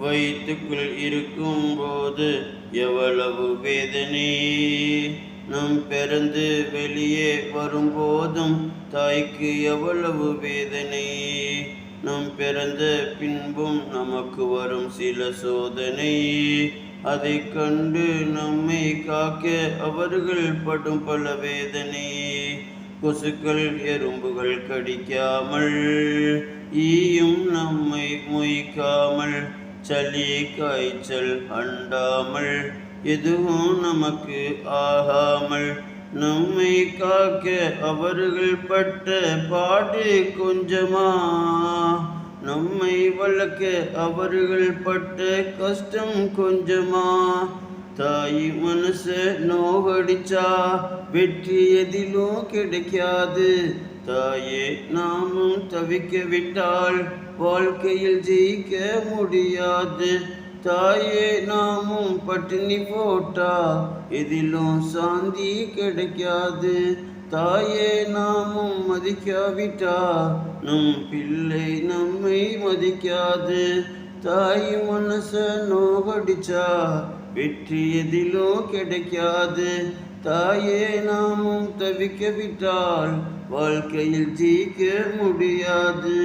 வயிற்றுக்குள் இருக்கும் போது எவ்வளவு வேதனை. நம் பிறந்து வெளியே வரும்போதும் தாய்க்கு எவ்வளவு வேதனை. நம் பிறந்த பின்பும் நமக்கு வரும் சில சோதனை. அதை கண்டு நம்மை காக்க அவர்கள் படும் பல வேதனை. கொசுக்கள் எறும்புகள் கடிக்காமல் ஈ சளி காய்ச்சல் அண்டாமல் எதுவும் நமக்கு ஆகாமல் நம்மை காக்க அவர்கள் பட்ட பாடு கொஞ்சமா நம்மை வளர்க்க அவர்கள் பட்ட கஷ்டம் கொஞ்சமா. தாய் மனச நோகடிச்சா வெற்றி எதிலும் கிடைக்காது. தாயே நாமும் தவிக்க விட்டால் வாழ்க்கையில் ஜெயிக்க முடியாது. தாயே நாமும் பட்டினி போட்டா எதிலும் சாந்தி கிடைக்காது. தாயே நாமும் மதிக்காவிட்டா நம் பிள்ளை நம்மை மதிக்காது. தாய் மனச நோகடிச்சா வெற்றி எதிலும் கிடைக்காது. தாயே நாமும் தவிக்க விட்டால் வாழ்க்கையில் ஜீக்க முடியாது.